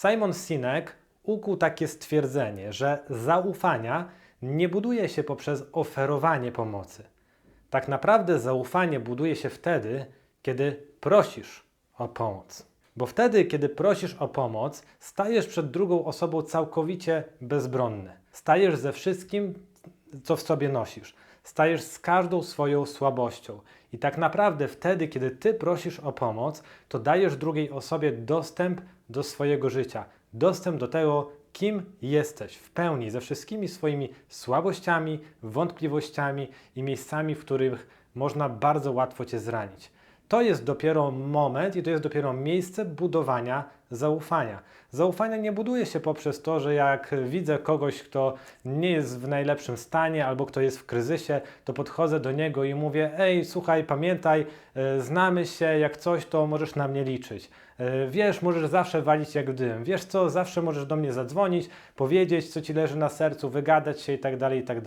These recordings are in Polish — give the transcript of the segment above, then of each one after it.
Simon Sinek ukuł takie stwierdzenie, że zaufania nie buduje się poprzez oferowanie pomocy. Tak naprawdę zaufanie buduje się wtedy, kiedy prosisz o pomoc. Bo wtedy, kiedy prosisz o pomoc, stajesz przed drugą osobą całkowicie bezbronny. Stajesz ze wszystkim, co w sobie nosisz. Stajesz z każdą swoją słabością. I tak naprawdę wtedy, kiedy ty prosisz o pomoc, to dajesz drugiej osobie dostęp do swojego życia, dostęp do tego, kim jesteś w pełni, ze wszystkimi swoimi słabościami, wątpliwościami i miejscami, w których można bardzo łatwo cię zranić. To jest dopiero moment i to jest dopiero miejsce budowania zaufania. Zaufania nie buduje się poprzez to, że jak widzę kogoś, kto nie jest w najlepszym stanie albo kto jest w kryzysie, to podchodzę do niego i mówię: Ej, słuchaj, pamiętaj, e, znamy się, jak coś, to możesz na mnie liczyć. E, Wiesz, możesz zawsze walić jak dym. Wiesz co, zawsze możesz do mnie zadzwonić, powiedzieć, co ci leży na sercu, wygadać się i tak dalej, i tak.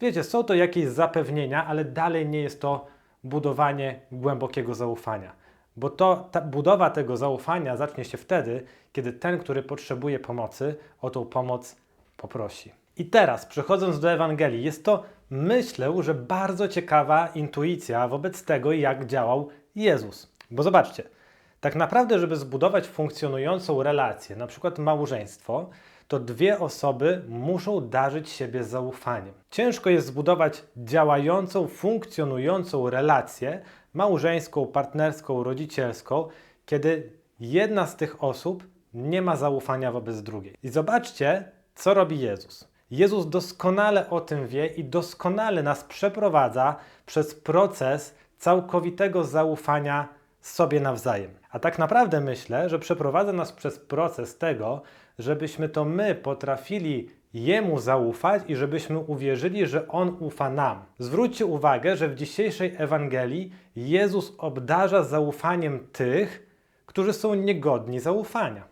Wiecie, są to jakieś zapewnienia, ale dalej nie jest to budowanie głębokiego zaufania. Bo to, budowa tego zaufania zacznie się wtedy, kiedy ten, który potrzebuje pomocy, o tą pomoc poprosi. I teraz, przechodząc do Ewangelii, jest to, myślę, że bardzo ciekawa intuicja wobec tego, jak działał Jezus. Bo zobaczcie, tak naprawdę, żeby zbudować funkcjonującą relację, na przykład małżeństwo, to dwie osoby muszą darzyć siebie zaufaniem. Ciężko jest zbudować działającą, funkcjonującą relację małżeńską, partnerską, rodzicielską, kiedy jedna z tych osób nie ma zaufania wobec drugiej. I zobaczcie, co robi Jezus. Jezus doskonale o tym wie i doskonale nas przeprowadza przez proces całkowitego zaufania sobie nawzajem. A tak naprawdę myślę, że przeprowadza nas przez proces tego, żebyśmy to my potrafili Jemu zaufać i żebyśmy uwierzyli, że On ufa nam. Zwróćcie uwagę, że w dzisiejszej Ewangelii Jezus obdarza zaufaniem tych, którzy są niegodni zaufania.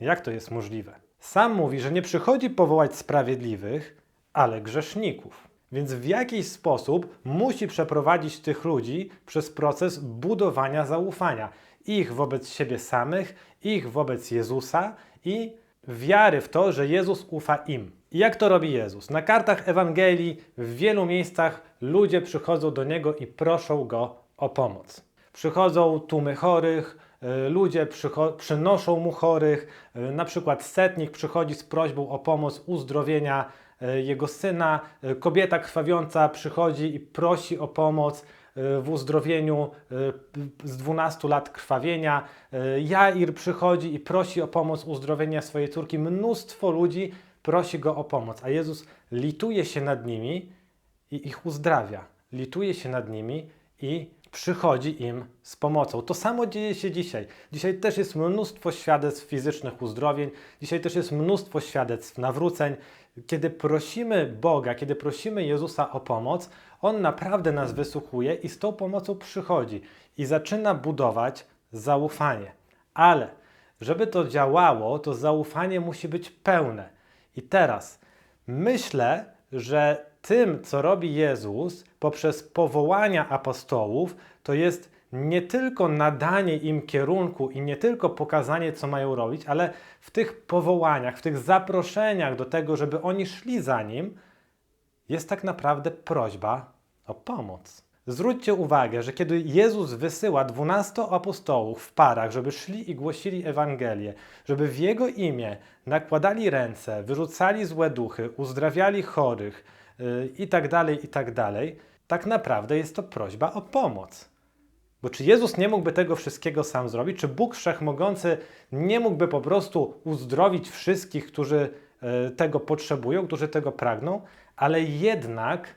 Jak to jest możliwe? Sam mówi, że nie przychodzi powołać sprawiedliwych, ale grzeszników. Więc w jakiś sposób musi przeprowadzić tych ludzi przez proces budowania zaufania. Ich wobec siebie samych, ich wobec Jezusa i wiary w to, że Jezus ufa im. I jak to robi Jezus? Na kartach Ewangelii w wielu miejscach ludzie przychodzą do Niego i proszą Go o pomoc. Przychodzą tłumy chorych, y, ludzie przynoszą mu chorych, y, na przykład setnik przychodzi z prośbą o pomoc uzdrowienia jego syna, y, kobieta krwawiąca przychodzi i prosi o pomoc y, w uzdrowieniu z 12 lat krwawienia. Jair przychodzi i prosi o pomoc uzdrowienia swojej córki. Mnóstwo ludzi prosi go o pomoc, a Jezus lituje się nad nimi i ich uzdrawia. Lituje się nad nimi i przychodzi im z pomocą. To samo dzieje się dzisiaj. Dzisiaj też jest mnóstwo świadectw fizycznych uzdrowień, dzisiaj też jest mnóstwo świadectw nawróceń. Kiedy prosimy Boga, kiedy prosimy Jezusa o pomoc, On naprawdę nas wysłuchuje i z tą pomocą przychodzi i zaczyna budować zaufanie. Ale żeby to działało, to zaufanie musi być pełne. I teraz myślę, że tym, co robi Jezus poprzez powołania apostołów, to jest nie tylko nadanie im kierunku i nie tylko pokazanie, co mają robić, ale w tych powołaniach, w tych zaproszeniach do tego, żeby oni szli za nim, jest tak naprawdę prośba o pomoc. Zwróćcie uwagę, że kiedy Jezus wysyła 12 apostołów w parach, żeby szli i głosili Ewangelię, żeby w Jego imię nakładali ręce, wyrzucali złe duchy, uzdrawiali chorych i tak dalej, i tak dalej, tak naprawdę jest to prośba o pomoc. Bo czy Jezus nie mógłby tego wszystkiego sam zrobić? Czy Bóg Wszechmogący nie mógłby po prostu uzdrowić wszystkich, którzy e, tego potrzebują, którzy tego pragną? Ale jednak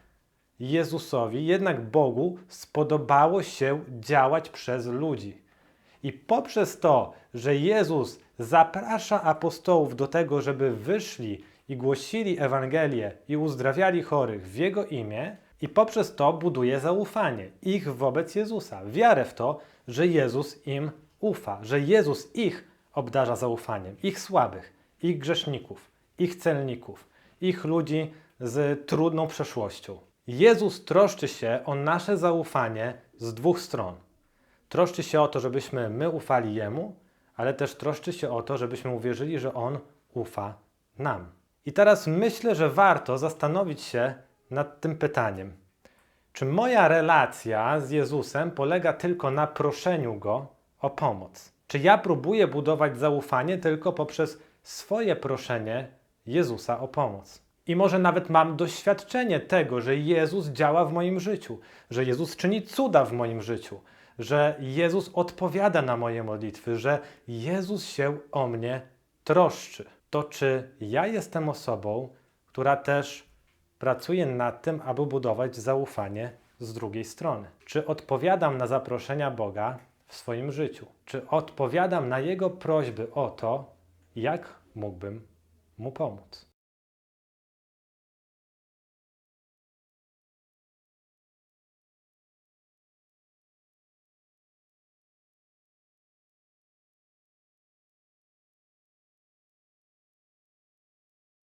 Jezusowi, jednak Bogu spodobało się działać przez ludzi. I poprzez to, że Jezus zaprasza apostołów do tego, żeby wyszli i głosili Ewangelię i uzdrawiali chorych w Jego imię, i poprzez to buduje zaufanie ich wobec Jezusa, wiarę w to, że Jezus im ufa, że Jezus ich obdarza zaufaniem, ich słabych, ich grzeszników, ich celników, ich ludzi z trudną przeszłością. Jezus troszczy się o nasze zaufanie z dwóch stron. Troszczy się o to, żebyśmy my ufali Jemu, ale też troszczy się o to, żebyśmy uwierzyli, że On ufa nam. I teraz myślę, że warto zastanowić się nad tym pytaniem. Czy moja relacja z Jezusem polega tylko na proszeniu Go o pomoc? Czy ja próbuję budować zaufanie tylko poprzez swoje proszenie Jezusa o pomoc? I może nawet mam doświadczenie tego, że Jezus działa w moim życiu, że Jezus czyni cuda w moim życiu, że Jezus odpowiada na moje modlitwy, że Jezus się o mnie troszczy. To czy ja jestem osobą, która też pracuje nad tym, aby budować zaufanie z drugiej strony? Czy odpowiadam na zaproszenia Boga w swoim życiu? Czy odpowiadam na Jego prośby o to, jak mógłbym Mu pomóc?